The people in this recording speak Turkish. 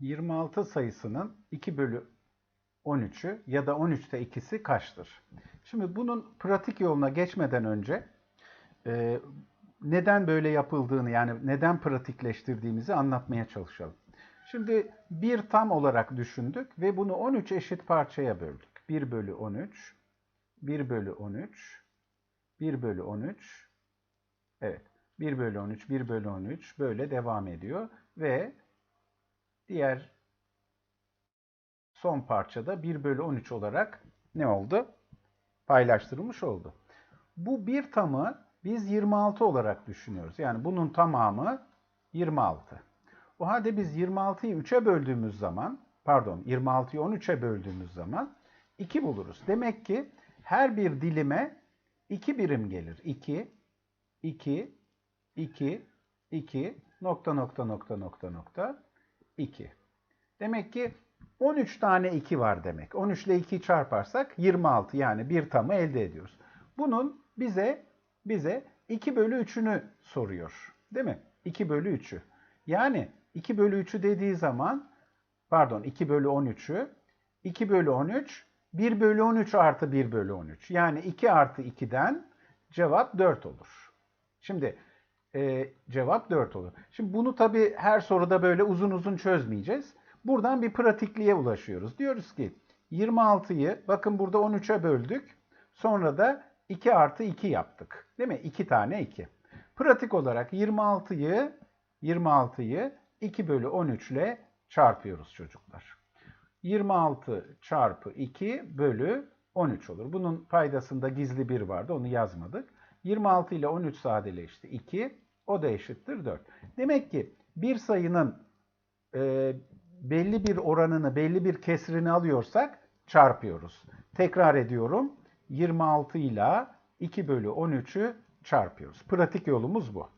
26 sayısının 2 bölü 13'ü ya da 13'te ikisi kaçtır? Şimdi bunun pratik yoluna geçmeden önce e, neden böyle yapıldığını yani neden pratikleştirdiğimizi anlatmaya çalışalım. Şimdi bir tam olarak düşündük ve bunu 13 eşit parçaya böldük. 1 bölü 13, 1 bölü 13, 1 bölü 13, evet 1 bölü 13, 1 bölü 13 böyle devam ediyor ve diğer son parçada 1 bölü 13 olarak ne oldu? Paylaştırılmış oldu. Bu bir tamı biz 26 olarak düşünüyoruz. Yani bunun tamamı 26. O halde biz 26'yı 3'e böldüğümüz zaman, pardon 26'yı 13'e böldüğümüz zaman 2 buluruz. Demek ki her bir dilime 2 birim gelir. 2, 2, 2, 2, nokta nokta nokta nokta nokta 2. Demek ki 13 tane 2 var demek. 13 ile 2'yi çarparsak 26 yani bir tamı elde ediyoruz. Bunun bize bize 2 bölü 3'ünü soruyor. Değil mi? 2 bölü 3'ü. Yani 2 bölü 3'ü dediği zaman pardon 2 bölü 13'ü 2 bölü 13 1 bölü 13 artı 1 bölü 13. Yani 2 artı 2'den cevap 4 olur. Şimdi e, cevap 4 olur. Şimdi bunu tabii her soruda böyle uzun uzun çözmeyeceğiz. Buradan bir pratikliğe ulaşıyoruz. Diyoruz ki 26'yı bakın burada 13'e böldük. Sonra da 2 artı 2 yaptık. Değil mi? 2 tane 2. Pratik olarak 26'yı 26'yı 2 bölü 13 ile çarpıyoruz çocuklar. 26 çarpı 2 bölü 13 olur. Bunun paydasında gizli 1 vardı onu yazmadık. 26 ile 13 sadeleşti 2. O da eşittir 4. Demek ki bir sayının e, belli bir oranını, belli bir kesrini alıyorsak çarpıyoruz. Tekrar ediyorum. 26 ile 2 bölü 13'ü çarpıyoruz. Pratik yolumuz bu.